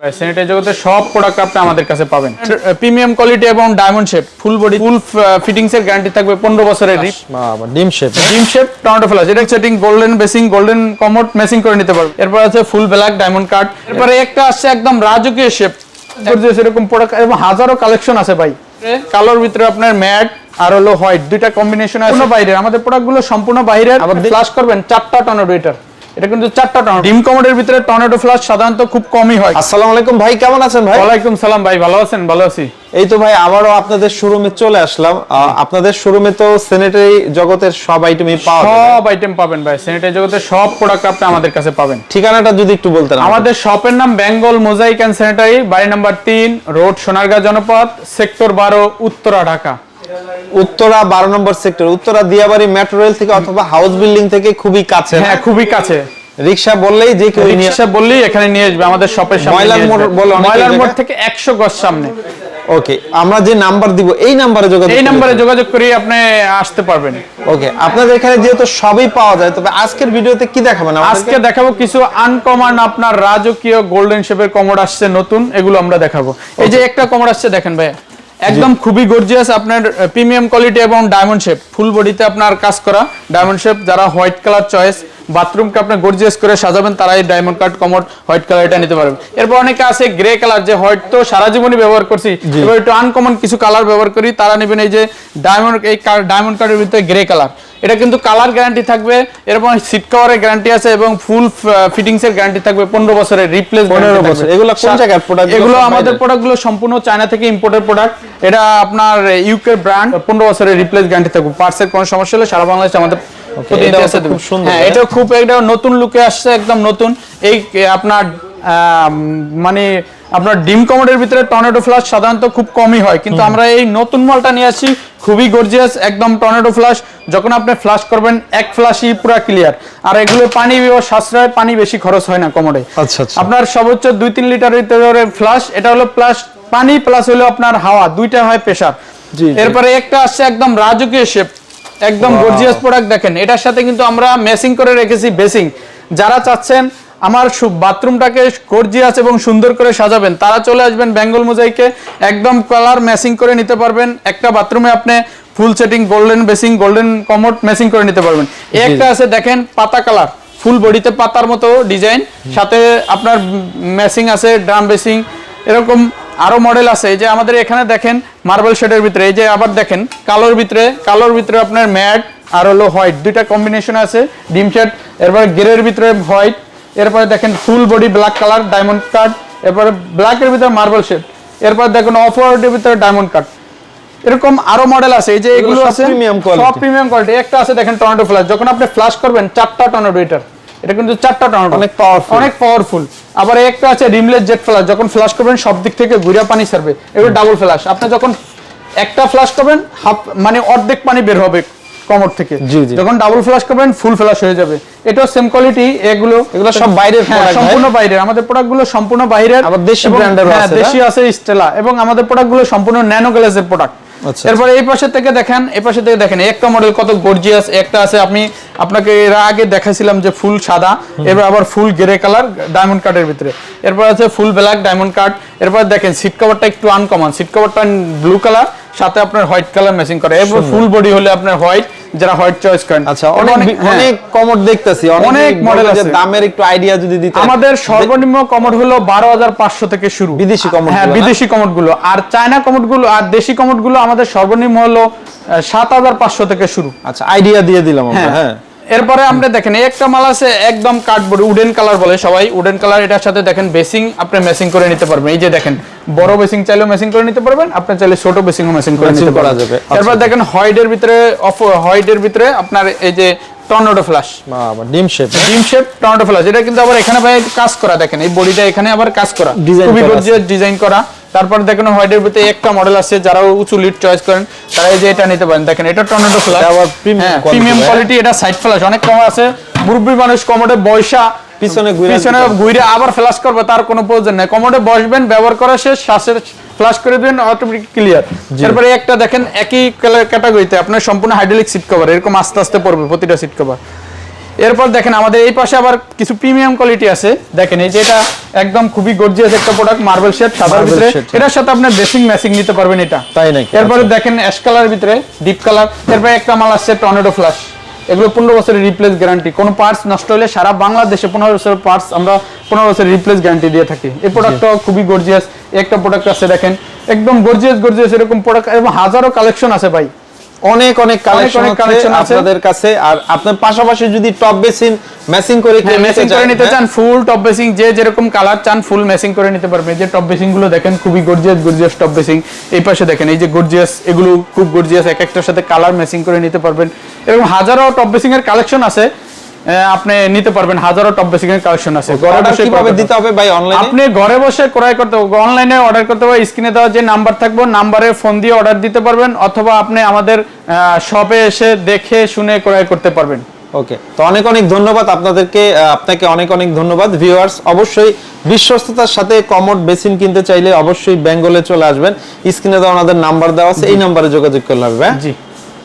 Sanitary সব product আপনি আমাদের কাছে পাবেন। প্রিমিয়াম কোয়ালিটি এবং diamond shape full body full fittings এর গ্যারান্টি থাকবে পনেরো বছরের ডিম শেপ ডিম শেপ ফ্লাস এটা setting golden basin golden commode করে নিতে পারবে এরপর আছে ফুল ব্ল্যাক ডায়মন্ড কাট এরপরে একটা আসছে একদম রাজকীয় শেপ এরকম প্রোডাক্ট এবং হাজারো কালেকশন আছে ভাই। কালোর ভিতরে আপনার ম্যাট আর হলো হোয়াইট দুইটা কম্বিনেশন আছে। বাইরের আমাদের প্রোডাক্টগুলো সম্পূর্ণ বাইরের। আবার ফ্লাশ করবেন চারটা টর্নেডো এটার এটা কিন্তু চারটা টর্নেডো ডিম কমোডের ভিতরে টর্নেডো ফ্লাশ সাধারণত খুব কমই হয়। আসসালামু আলাইকুম ভাই কেমন আছেন ভাই? ওয়ালাইকুম সালাম ভাই ভালো আছেন? ভালো আছি। এই তো ভাই আবারও আপনাদের শোরুমে চলে আসলাম। আপনাদের শোরুমে তো স্যানিটারি জগতের সব আইটেমই পাওয়া যায় সব আইটেম পাবেন ভাই স্যানিটারি জগতের সব প্রোডাক্ট আপনি আমাদের কাছে পাবেন। ঠিকানাটা যদি একটু বলতেন আমাদের। শপের নাম বেঙ্গল মোজাইক অ্যান্ড স্যানিটারি বাড়ি নাম্বার তিন রোড সোনারগাঁ জনপদ সেক্টর বারো উত্তরা ঢাকা। উত্তরা বারো নম্বর sector Uttara Diabari metro rail থেকে অথবা হাউস বিল্ডিং থেকে খুবই কাছে। হ্যাঁ খুবই কাছে। রিক্সা বললেই যে কেউ রিক্সা বললেই এখানে নিয়ে আসবে আমাদের শপের সামনে ময়লার মোড়। বলে ময়লার মোড় থেকে একশো গজ সামনে। ওকে আমরা যে নাম্বার দিব এই নাম্বারে যোগাযোগ এই নাম্বারে যোগাযোগ করে আপনি আসতে পারবেন। ওকে আপনাদের এখানে যেহেতু সবই পাওয়া যায় তবে আজকের ভিডিওতে কি দেখাবেন আজকে আজকে দেখাবো কিছু আনকমন আপনার রাজকীয় গোল্ডেন শেপের কমোড আসছে নতুন এগুলো আমরা দেখাবো। এই যে একটা কমোড আসছে দেখেন ভাই একদম খুবই গর্জিয়াস আপনার প্রিমিয়াম কোয়ালিটি এবং ডায়মন্ড শেপ ফুল বডিতে আপনার কাজ করা ডায়মন্ড শেপ যারা হোয়াইট কালার চয়েস বাথরুমকে আপনি গর্জিয়াস করে সাজাবেন তারাই এই diamond cut commode white colour এটা নিতে পারবেন এরপর অনেকে আছে গ্রে কালার যে হোয়াইট তো সারা জীবনই ব্যবহার করছি। এবার একটু আনকমন কিছু কালার ব্যবহার করি তারা নেবেন এই যে ডায়মন্ড এই ডায়মন্ড কাটের ভিতরে গ্রে কালার এটা কিন্তু কালার গ্যারান্টি থাকবে এরকম সিট কভারের গ্যারান্টি আছে এবং ফুল ফিটিংস এর গ্যারান্টি থাকবে পনেরো বছরের রিপ্লেস 15 বছর। এগুলো কোন জায়গার product? এগুলো আমাদের? প্রোডাক্টগুলো সম্পূর্ণ চায়না থেকে ইম্পোর্টেড প্রোডাক্ট এটা আপনার ইউকে ব্র্যান্ড পনেরো বছরের রিপ্লেস গ্যারান্টি থাকবে পার্সের কোনো সমস্যা হলে সারা বাংলাদেশে আমাদের প্রতিনিধি এটাও আছে খুব সুন্দর, হ্যাঁ হ্যাঁ? এটা খুব একটা নতুন লুকে আসছে একদম নতুন এই আপনার মানে আপনার ডিম কমোডের ভিতরে টর্নেডো ফ্লাশ সাধারণত খুব কমই হয় কিন্তু আমরা এই নতুন মালটা নিয়ে আসি খুবই গর্জিয়াস একদম টর্নেডো ফ্লাশ যখন আপনি ফ্লাশ করবেন এক ফ্লাশই পুরো ক্লিয়ার আর এগুলো পানি সাশ্রয় পানি বেশি খরচ হয় না কমোডে আচ্ছা, আচ্ছা। আপনার সর্বোচ্চ দুই তিন লিটার ভিতরে ফ্লাশ এটা হলো প্লাস পানি প্লাস হলো আপনার হাওয়া দুইটা হয় প্রেশার। এরপরে একটা আসছে একদম রাজকীয় শেপ একদম গর্জিয়াস প্রোডাক্ট দেখেন। এটার সাথে কিন্তু আমরা মেসিং করে রেখেছি বেসিং যারা চাচ্ছেন আমার বাথরুমটাকে গর্জিয়াস এবং সুন্দর করে সাজাবেন তারা চলে আসবেন বেঙ্গল মোজাইকে। একদম কালার ম্যাচিং করে নিতে পারবেন। একটা বাথরুমে আপনি full setting golden basin golden commode matching করে নিতে পারবেন। একটা আছে দেখেন পাতা কালার। ফুল বডিতে পাতার মতো ডিজাইন। সাথে আপনার ম্যাচিং আছে ড্রাম বেসিং। এরকম আরও মডেল আছে। যে আমাদের এখানে দেখেন মার্বেল শেডের ভিতরে। এই যে আবার দেখেন কালোর ভিতরে কালোর ভিতরে আপনার ম্যাট আর হলো হোয়াইট। দুইটা কম্বিনেশন আছে ডিম শেড এরপরে গ্রের ভিতরে হোয়াইট। এরপরে দেখেন full body black colour diamond cut. এরপরে ব্ল্যাকের ভিতরে মার্বেল শেড। এরপর দেখেন অফ হোয়াইটের ভিতরে ডায়মন্ড কাট। এরকম আরও মডেল আছে এই যে এগুলো আছে premium quality। সব প্রিমিয়াম কোয়ালিটি একটা আছে দেখেন টর্নেডো ফ্ল্যাশ যখন আপনি ফ্ল্যাশ করবেন চারটা টর্নেডো এটার এটা কিন্তু চারটা টর্নেডো অনেক powerful। অনেক পাওয়ারফুল আবার একটা আছে রিমলেস জেট ফ্ল্যাশ যখন ফ্ল্যাশ করবেন সব দিক থেকে ঘুরে পানি ছাড়বে। এগুলো ডাবল ফ্ল্যাশ আপনি যখন একটা ফ্ল্যাশ করবেন হাফ মানে অর্ধেক পানি বের হবে কমর থেকে। জি, জি। যখন ডাবল ফ্ল্যাশ করবেন ফুল ফ্ল্যাশ হয়ে যাবে। এটাও সেম কোয়ালিটি এগুলো এগুলো সব বাইরের হ্যাঁ, সম্পূর্ণ বাইরের। আমাদের প্রোডাক্টগুলো সম্পূর্ণ বাইরের আবার দেশি হ্যাঁ, আছে, দেশি আছে স্টেলা এবং আমাদের প্রোডাক্টগুলো সম্পূর্ণ ন্যানো গ্লাসের প্রোডাক্ট এরপর এই পাশে থেকে দেখেন এই পাশে থেকে দেখেন একটা মডেল কত গর্জিয়াস একটা আছে আপনি আপনাকে এর আগে দেখাছিলাম যে ফুল সাদা এবার আবার ফুল গ্রে কালার ডায়মন্ড কার্ডের ভিতরে। এরপর আছে ফুল ব্ল্যাক ডায়মন্ড কাট এরপর দেখেন সিট কভারটা একটু আনকমন সিট কভারটা ব্লু কালার সাথে আপনার হোয়াইট কালার ম্যাচিং করে। এরপর ফুল বডি হলে আপনার হোয়াইট যারা হোয়াইট চয়েস করেন আচ্ছা অনেক অনেক- হ্যাঁ। কমোড দেখতেছি অনেক মডেল আছে। দামের একটু আইডিয়া যদি দিতে। আমাদের সর্বনিম্ন কমোড হলো বারো হাজার পাঁচশো থেকে শুরু। বিদেশি কমোড হ্যাঁ বিদেশি কমোডগুলো। আর চায়না কমোডগুলো আর দেশি কমোডগুলো আমাদের সর্বনিম্ন হলো সাত হাজার পাঁচশো থেকে শুরু। আচ্ছা আইডিয়া দিয়ে দিলাম আমরা হ্যাঁ। হ্যাঁ। এরপরে আমরা দেখেন এই একটা মাল আছে একদম কার্ডবোর্ড উডেন কালার বলে সবাই। উডেন কালার এটার সাথে দেখেন বেসিং আপনি মেসিং করে নিতে পারবেন। এই যে দেখেন বড় বেসিং চাইলেও মেসিং করে নিতে পারবেন আপনি চাইলে ছোট বেসিংও মেসিং করে নিতে পারবেন। যাবে। এরপর আচ্ছা। দেখেন হোয়াইটের ভিতরে অফ হোয়াইটের ভিতরে আপনার এই যে টর্নেডো ফ্ল্যাশ ডিম শেপ ডিম শেপ টমেটো ফ্লাস এটা কিন্তু আবার এখানে ভাই কাজ করা দেখেন এই বডিটা এখানে আবার কাজ করা। খুবই গর্জিয়াস ডিজাইন করা। তারপর দেখেন হোয়াইটের ভিতরে একটা মডেল আছে যারা উঁচু লিড চয়েস করেন তারা এই যে এটা নিতে পারেন। দেখেন এটা টর্নেডো আবার প্রিমিয়াম কোয়ালিটি এটা সাইড ফ্লাস অনেক কম আছে মুরব্বী মানুষ কমোডে বয়সা পিছনে ঘুরে পিছনে ঘুরে আবার ফ্লাশ করবে তার কোনো প্রয়োজন নেই। কমোডে বসবেন ব্যবহার করা শেষ শ্বাসের ফ্লাশ করে দিবেন অটোমেটিক ক্লিয়ার এরপরে একটা দেখেন একই ক্যাটাগরিতে আপনার সম্পূর্ণ হাইড্রোলিক সিট কভার এরকম আস্তে আস্তে পড়বে প্রতিটা সিট কভার এরপর দেখেন আমাদের এই পাশে আবার কিছু প্রিমিয়াম কোয়ালিটি আছে। দেখেন এই যে এটা একদম খুবই গর্জিয়াস একটা প্রোডাক্ট মার্বেল শেড সাদার ভিতরে। এটার সাথে আপনার ড্রেসিং ম্যাচিং নিতে পারবেন এটা। তাই নাকি? এরপরে দেখেন অ্যাশ কালার ভিতরে ডিপ কালার এরপরে একটা মাল আসছে টর্নেডো ফ্ল্যাশ এগুলো পনেরো বছরের রিপ্লেস গ্যারান্টি কোনো পার্টস নষ্ট হলে সারা বাংলাদেশে পনেরো বছরের পার্টস আমরা পনেরো বছরের রিপ্লেস গ্যারান্টি দিয়ে থাকি। এই প্রোডাক্টটাও খুবই গর্জিয়াস একটা প্রোডাক্ট আছে দেখেন। একদম গর্জিয়াস গর্জিয়াস এরকম প্রোডাক্ট এবং হাজারো কালেকশন আছে ভাই। অনেক অনেক কালেকশন আছে। আপনাদের কাছে। আর আপনার পাশাপাশি যদি টপ বেসিন ম্যাচিং করে হ্যাঁ ম্যাচিং নিতে করে নিতে হ্যাঁ? চান ফুল টপ বেসিং যে যেরকম কালার চান ফুল ম্যাচিং করে নিতে পারবে যে টপ বেসিংগুলো দেখেন খুবই গর্জিয়াস গর্জিয়াস টপ বেসিং এই পাশে দেখেন এই যে গর্জিয়াস এগুলো খুব গর্জিয়াস এক একটার সাথে কালার ম্যাচিং করে নিতে পারবেন। এরকম হাজারো টপ বেসিং এর কালেকশন আছে। আপনি নিতে পারবেন। হাজারো টপ বেসিং এর কালেকশন আছে। ঘরে বসে কীভাবে দিতে হবে ভাই অনলাইনে আপনি ঘরে বসে ক্রয় করতে অনলাইনে অর্ডার করতে হবে স্ক্রিনে দেওয়া যে নাম্বার থাকবে নাম্বারে ফোন দিয়ে অর্ডার দিতে পারবেন অথবা আপনি আমাদের শপে এসে দেখে শুনে ক্রয় করতে পারবেন। ওকে তো অনেক অনেক ধন্যবাদ আপনাদেরকে আপনাকে অনেক অনেক ধন্যবাদ। ভিউয়ার্স অবশ্যই বিশ্বস্ততার সাথে কমোড বেসিন কিনতে চাইলে অবশ্যই বেঙ্গলে চলে আসবেন। স্ক্রিনে দেওয়া ওনাদের নাম্বার দেওয়া আছে এই নাম্বারে যোগাযোগ করলে হবে হ্যাঁ? জি।